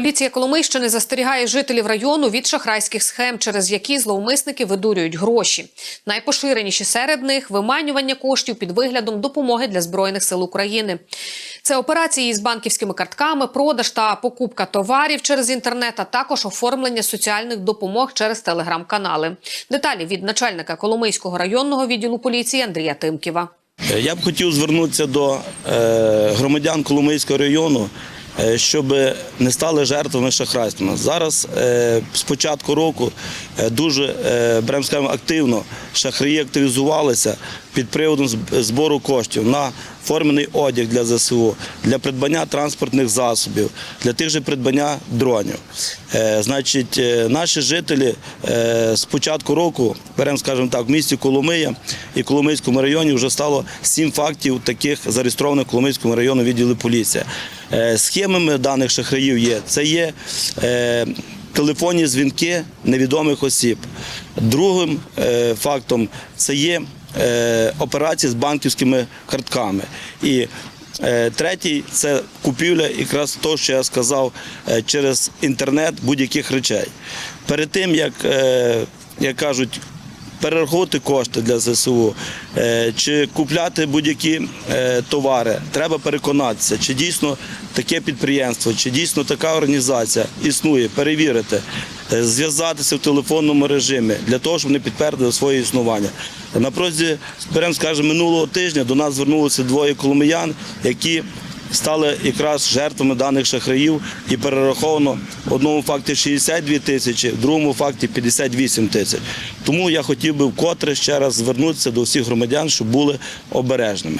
Поліція Коломийщини застерігає жителів району від шахрайських схем, через які зловмисники видурюють гроші. Найпоширеніші серед них виманювання коштів під виглядом допомоги для збройних сил України. Це операції з банківськими картками, продаж та покупка товарів через інтернет, а також оформлення соціальних допомог через телеграм-канали. Деталі від начальника Коломийського районного відділу поліції Андрія Тимківа. Е, Я б хотів звернутися до е, громадян Коломийського району, щоб не стали жертвами шахрайства. Зараз е, з початку року е, дуже е, скажемо, активно шахраї активізувалися під приводом збору коштів на формений одяг для ЗСУ, для придбання транспортних засобів, для тих же придбання дронів. Е, Значить, е, наші жителі е, з початку року, беремо, скажімо так, в місті Коломия і Коломийському районі вже стало сім фактів таких зареєстрованих в Коломийському району відділі поліції. Схемами даних шахраїв є. Це є телефонні дзвінки невідомих осіб. Другим фактом це є операції з банківськими картками. І Е, Третій це купівля, якраз того, що я сказав, е, через інтернет будь-яких речей. Перед тим, як, е, як кажуть, перераховувати кошти для ЗСУ е, чи купляти будь-які е, товари, треба переконатися, чи дійсно таке підприємство, чи дійсно така організація існує, перевірити, е, зв'язатися в телефонному режимі для того, щоб вони підтвердили своє існування. На протязі, беремо, скажімо, минулого тижня до нас звернулися двоє коломиян, які стали якраз жертвами даних шахраїв і перераховано в одному факті 62 тисячі, в другому факті 58 тисяч. Тому я хотів би вкотре ще раз звернутися до всіх громадян, щоб були обережними.